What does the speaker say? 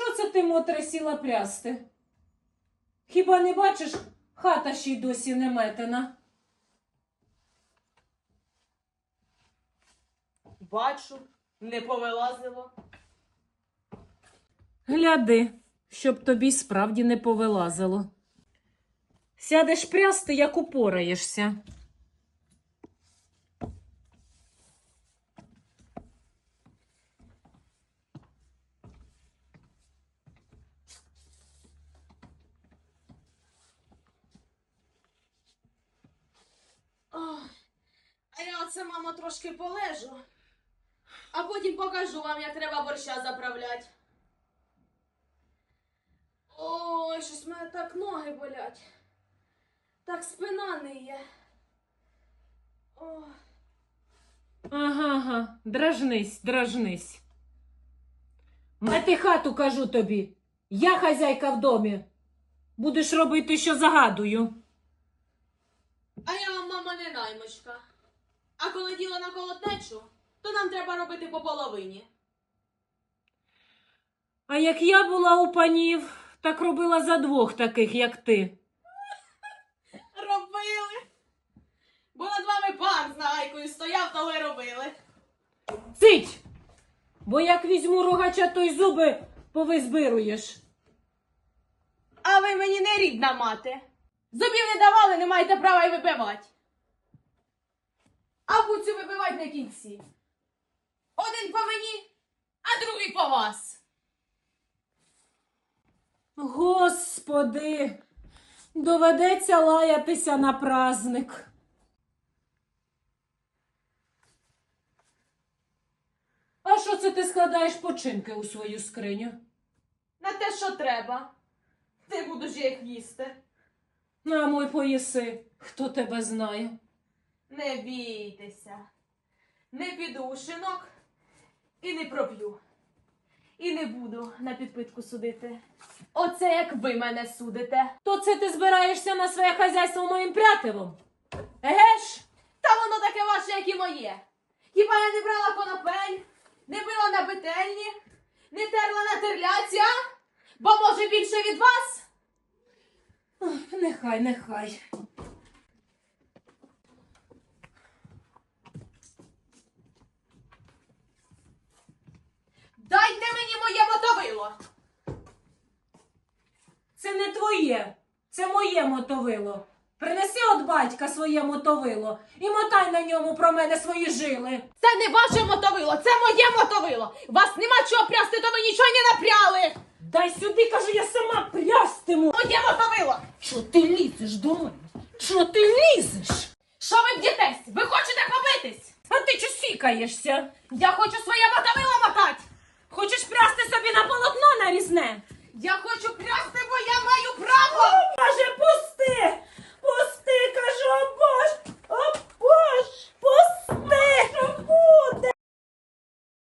Що це ти, Мотре, сіла прясти? Хіба не бачиш, хата ще й досі не метена? Бачу, не повилазило. Гляди, щоб тобі справді не повилазило. Сядеш прясти, як упораєшся. Ох, а я оце, мамо, трошки полежу, а потім покажу вам, як треба борща заправляти. Ой, щось в мене так ноги болять. Так спина ниє. Ой. Ага, ага, дражнись, дражнись. Мети хату, кажу тобі. Я хазяйка в домі. Будеш робити, що загадую. А я вам, мама, не наймичка. А коли діло на колотнечу, то нам треба робити по половині. А як я була у панів, так робила за двох таких, як ти. Робили. Бо над вами пан з нагайкою стояв, то ви робили. Цить! Бо як візьму рогача, то й зуби повизбируєш. А ви мені не рідна мати. Зубів не давали, не маєте права й вибивати. А буцю вибивати на кінці. Один по мені, а другий по вас. Господи, доведеться лаятися на праздник. А що це ти складаєш починки у свою скриню? На те, що треба. Ти будеш їх їсти. На мой поїси, хто тебе знає. Не бійтеся. Не піду у шинок і не проп'ю. І не буду на підпитку судити. Оце як ви мене судите. То це ти збираєшся на своє хазяйство моїм прятивом? Еге ж? Та воно таке ваше, як і моє. Хіба я не брала конопель, не била на петельні, не терла на терляці, а? Бо може більше від вас? Ох, Нехай, нехай. Мені моє мотовило. Це не твоє, це моє мотовило. Принеси от батька своє мотовило і мотай на ньому про мене свої жили. Це не ваше мотовило, це моє мотовило. Вас нема чого прясти, то ви нічого не напряли. Дай сюди, кажу, я сама прястиму. Моє мотовило. Що ти лізеш до мене? Що ти лізеш? Що ви б'єтесь? Ви хочете побитись? А ти чого сікаєшся? Я хочу своє мотовило мотати. Хочеш прясти собі на